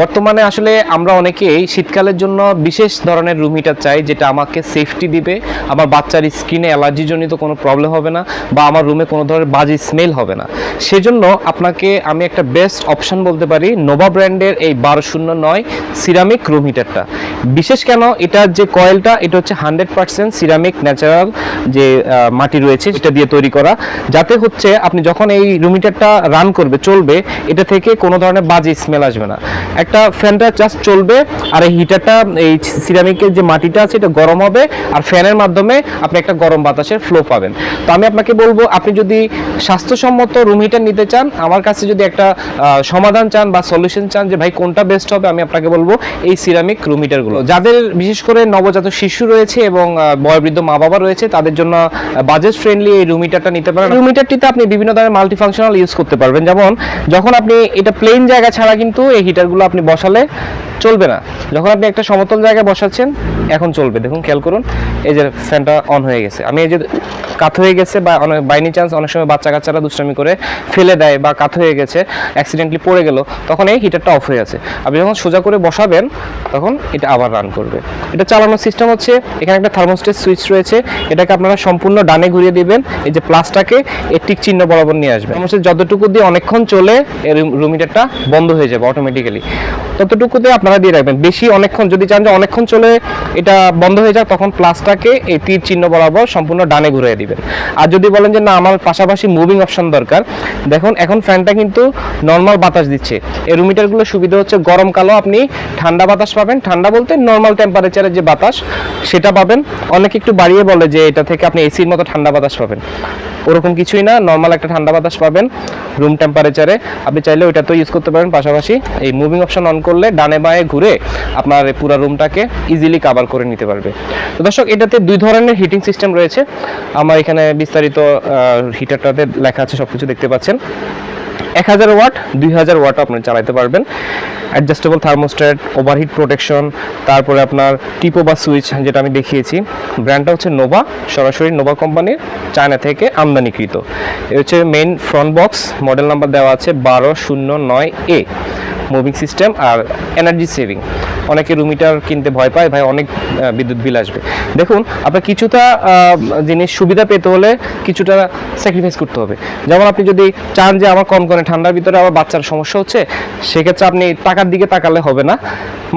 বর্তমানে আসলে আমরা অনেকেই শীতকালের জন্য বিশেষ ধরনের রুম হিটার চাই, যেটা আমাকে সেফটি দিবে, আমার বাচ্চার স্কিনে অ্যালার্জি জনিত কোনো প্রবলেম হবে না, বা আমার রুমে কোনো ধরনের বাজে স্মেল হবে না। সেজন্য আপনাকে আমি একটা বেস্ট অপশন বলতে পারি নোভা ব্র্যান্ডের এই বারো শূন্য নয় সিরামিক রুম হিটারটা বিশেষ কেন এটার যে কয়েলটা এটা হচ্ছে হান্ড্রেড পার্সেন্ট সিরামিক ন্যাচারাল যে মাটি রয়েছে, সেটা দিয়ে তৈরি করা। যাতে হচ্ছে আপনি যখন এই রুম হিটারটা রান করবে, চলবে, এটা থেকে কোনো ধরনের বাজে স্মেল আসবে না। একটা ফ্যানটা জাস্ট চলবে আর এই হিটারটা এই সিরামিকের যে মাটিটা আছে এটা গরম হবে আর ফ্যানের মাধ্যমে আপনি একটা গরম বাতাসের ফ্লো পাবেন। তো আমি আপনাকে বলব আপনি যদি স্বাস্থ্যসম্মত রুম হিটার নিতে চান আমার কাছে যদি একটা সমাধান চান বা সলিউশন চান যে ভাই কোনটা বেস্ট হবে? আমি আপনাকে বলব এই সিরামিক রুম হিটারগুলো যাদের বিশেষ করে নবজাত শিশু রয়েছে এবং বয়োবৃদ্ধ মা বাবা রয়েছে তাদের জন্য বাজেট ফ্রেন্ডলি এই রুম হিটারটা নিতে পারেন। রুম হিটারটিতে আপনি বিভিন্ন ধরনের মাল্টি ফাংশনাল ইউজ করতে পারবেন। যেমন যখন আপনি এটা প্লেন জায়গা ছাড়া কিন্তু এই হিটারগুলো আপনি বসালে চলবে না। যখন আপনি একটা সমতল জায়গায় বসাচ্ছেন, এখন চলবে। দেখুন, খেয়াল করুন, এই যে ফ্যানটা অন হয়ে গেছে। আমি এই যে কাত হয়ে গেছে বা অনেক বাইনি চান্স অনেক সময় বাচ্চা কাচ্চারা দুষ্টামি করে ফেলে দেয় বা কাত হয়ে গেছে অ্যাক্সিডেন্টলি পড়ে গেল, তখন এই হিটারটা অফ হয়ে আছে। আপনি যখন সোজা করে বসাবেন, তখন এটা আবার রান করবে। এটা চালানোর সিস্টেম হচ্ছে, এখানে একটা থার্মোস্টেট সুইচ রয়েছে, এটাকে আপনারা সম্পূর্ণ ডানে ঘুরিয়ে দিবেন, এই যে প্লাসটাকে এর টিক চিহ্ন বরাবর নিয়ে আসবেন। থার্মোস্টেট যতটুকু দিয়ে অনেকক্ষণ চলে, এই রুম হিটারটা বন্ধ হয়ে যাবে অটোমেটিক্যালি ততটুকুতে আপনারা দিয়ে রাখবেন। বেশি অনেকক্ষণ, যদি চান যে অনেকক্ষণ চলে এটা বন্ধ হয়ে যাক, তখন প্লাসটাকে এই তীর চিহ্ন বরাবর সম্পূর্ণ ডানে ঘুরিয়ে দিবেন। আর যদি বলেন যে, না, আমার পাশাপাশি মুভিং অপশন দরকার, দেখুন, এখন ফ্যানটা কিন্তু নর্মাল বাতাস দিচ্ছে। এই রুম হিটারগুলো সুবিধা হচ্ছে গরমকালেও আপনি ঠান্ডা বাতাস পাবেন। ঠান্ডা বলতে নর্মাল টেম্পারেচারের যে বাতাস, সেটা পাবেন। অনেকে একটু বাড়িয়ে বলে যে, এটা থেকে আপনি এসির মতো ঠান্ডা বাতাস পাবেন। ওরকম কিছুই না নর্মাল একটা ঠান্ডা বাতাস পাবেন রুম টেম্পারেচারে আপনি চাইলে ওইটা তো ইউজ করতে পারেন। পাশাপাশি এই মুভিং অপশন অন করলে ডানে বাঁয়ে ঘুরে আপনার পুরো রুমটাকে ইজিলি কাভার করে নিতে পারবে। তো দর্শক, এটাতে দুই ধরনের হিটিং সিস্টেম রয়েছে। আমার এখানে বিস্তারিত হিটারটাতে লেখা আছে সব কিছু দেখতে পাচ্ছেন। এক হাজার ওয়াট, দুই হাজার ওয়াট আপনি চালাতে পারবেন। অ্যাডজাস্টেবল থার্মোস্ট্যাট ওভারহিট প্রোটেকশন তারপরে আপনার টিপো বা সুইচ, যেটা আমি দেখিয়েছি। ব্র্যান্ডটা হচ্ছে নোভা সরাসরি নোভা কোম্পানির চায়না থেকে আমদানিকৃত। এ হচ্ছে main front box model number দেওয়া আছে বারো শূন্য নয় এ মুভিং সিস্টেম আর এনার্জি সেভিং অনেকে রুমিটার কিনতে ভয় পায়, ভাই অনেক বিদ্যুৎ বিল আসবে। দেখুন, আপনার কিছুটা জিনিস সুবিধা পেতে হলে কিছুটা স্যাক্রিফাইস করতে হবে। যেমন আপনি যদি চান যে আমার কম কনকনে ঠান্ডার ভিতরে আমার বাচ্চার সমস্যা হচ্ছে, সেক্ষেত্রে আপনি টাকার দিকে তাকালে হবে না।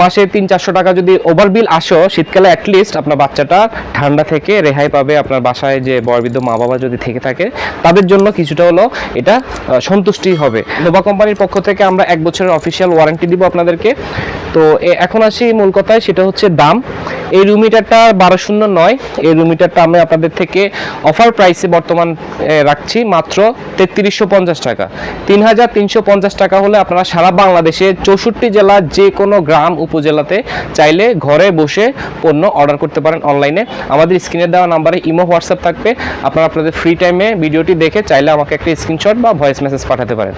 মাসে তিন চারশো টাকা যদি ওভার বিল আসো শীতকালে অ্যাটলিস্ট আপনার বাচ্চাটা ঠান্ডা থেকে রেহাই পাবে। আপনার বাসায় যে বয়বৃদ্ধ মা বাবা যদি থেকে থাকে, তাদের জন্য কিছুটা হলো এটা সন্তুষ্টি হবে। নোভা কোম্পানির পক্ষ থেকে আমরা এক বছরের অফিসিয়াল ওয়ারেন্টি দিব আপনাদেরকে। তো এখন আসি মূল কথায়, সেটা হচ্ছে দাম। এই রুম হিটারটা বারো শূন্য নয়। এই রুম হিটারটা আমি আপনাদের থেকে অফার প্রাইসে বর্তমান রাখছি মাত্র তেত্রিশশো পঞ্চাশ টাকা। তিন হাজার তিনশো পঞ্চাশ টাকা হলে আপনারা সারা বাংলাদেশে চৌষট্টি জেলা যে কোনো গ্রাম উপজেলাতে চাইলে ঘরে বসে পণ্য অর্ডার করতে পারেন অনলাইনে আমাদের স্ক্রিনে দেওয়া নাম্বারে ইমো, হোয়াটসঅ্যাপ থাকবে। আপনারা আপনাদের ফ্রি টাইমে ভিডিওটি দেখে চাইলে আমাকে একটা স্ক্রিনশট বা ভয়েস মেসেজ পাঠাতে পারেন।